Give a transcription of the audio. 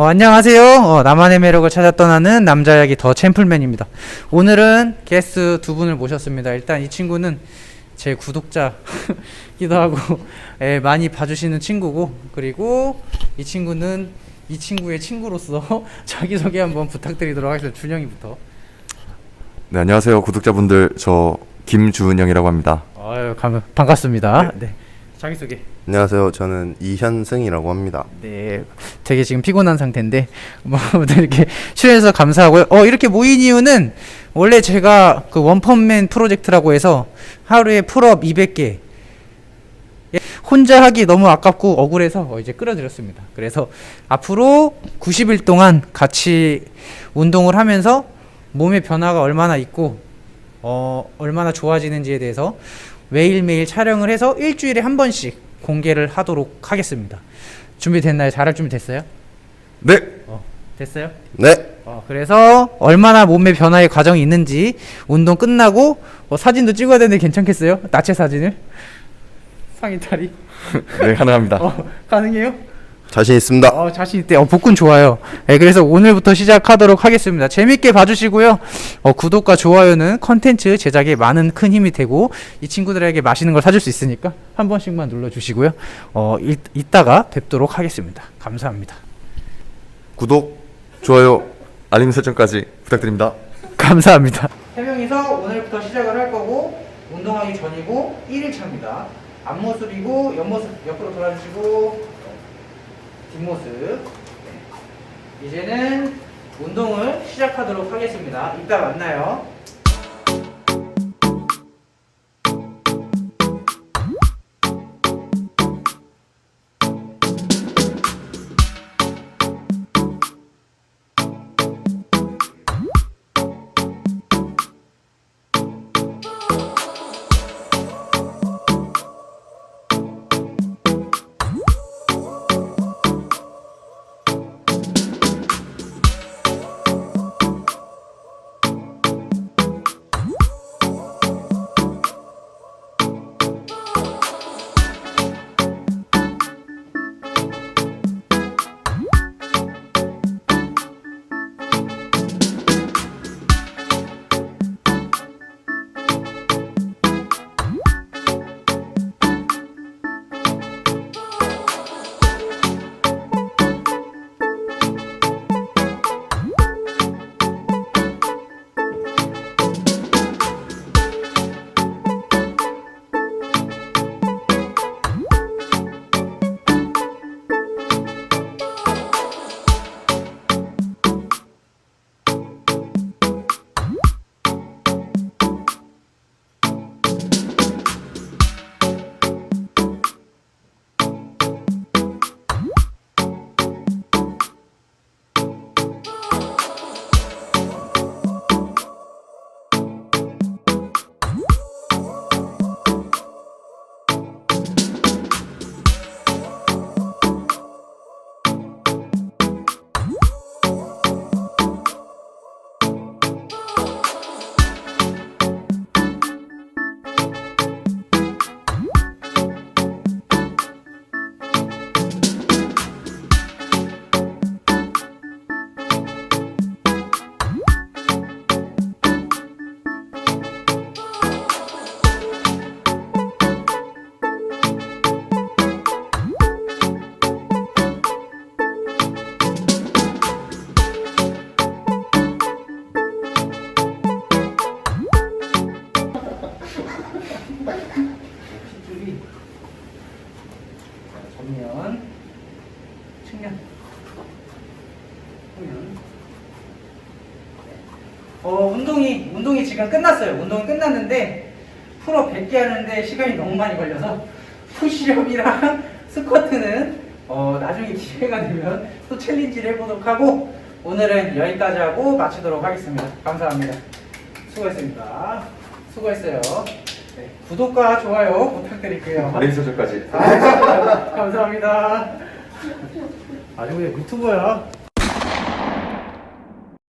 어, 안녕하세요. 어, 나만의 매력을 찾아 떠나는 남자 이야기 더 챔플맨입니다. 오늘은 게스트 두 분을 모셨습니다. 일단 이 친구는 제 구독자기도 하고 예, 많이 봐주시는 친구고 그리고 이 친구는 이 친구의 친구로서 자기소개 한번 부탁드리도록 하겠습니다. 준영이부터. 네, 안녕하세요. 구독자분들. 저 김주은영이라고 합니다. 아유, 감, 반갑습니다. 네. 자기소개. 안녕하세요. 저는 이현승이라고 합니다. 네, 되게 지금 피곤한 상태인데 뭐 이렇게 출연해서 감사하고요. 어 이렇게 모인 이유는 원래 제가 그 원펀맨 프로젝트라고 해서 하루에 풀업 200개 예, 혼자 하기 너무 아깝고 억울해서 어, 이제 끌어들였습니다. 그래서 앞으로 90일 동안 같이 운동을 하면서 몸의 변화가 얼마나 있고 어 얼마나 좋아지는지에 대해서 매일매일 촬영을 해서 일주일에 한 번씩 공개를 하도록 하겠습니다. 준비됐나요? 잘할 준비 됐어요? 네. 됐어요? 네. 어, 그래서 얼마나 몸의 변화의 과정이 있는지 운동 끝나고 어, 사진도 찍어야 되는데 괜찮겠어요? 나체 사진을? 상의 탈이? 네, 가능합니다. 어, 가능해요? 자신 있습니다. 어, 자신 있대. 어, 복근 좋아요. 네, 그래서 오늘부터 시작하도록 하겠습니다. 재밌게 봐주시고요. 어, 구독과 좋아요는 컨텐츠 제작에 많은 큰 힘이 되고 이 친구들에게 맛있는 걸 사줄 수 있으니까 한 번씩만 눌러주시고요. 어, 이, 이따가 뵙도록 하겠습니다. 감사합니다. 구독, 좋아요, 알림 설정까지 부탁드립니다. 감사합니다. 세 명이서 오늘부터 시작을 할 거고 운동하기 전이고 1일차입니다. 앞모습이고 옆모습 옆으로 돌아주시고 뒷모습. 네. 이제는 운동을 시작하도록 하겠습니다. 이따 만나요. 전면, 측면, 후면. 어 운동이 운동이 지금 끝났어요. 운동이 끝났는데 풀업 100개 하는데 시간이 너무 많이 걸려서 푸시업이랑 스쿼트는 어 나중에 기회가 되면 또 챌린지를 해보도록 하고 오늘은 여기까지 하고 마치도록 하겠습니다. 감사합니다. 수고했습니다. 수고했어요. 네, 구독과 좋아요 부탁드릴게요. 알림 설정까지. 아, 감사합니다. 아주 그냥 유튜버야.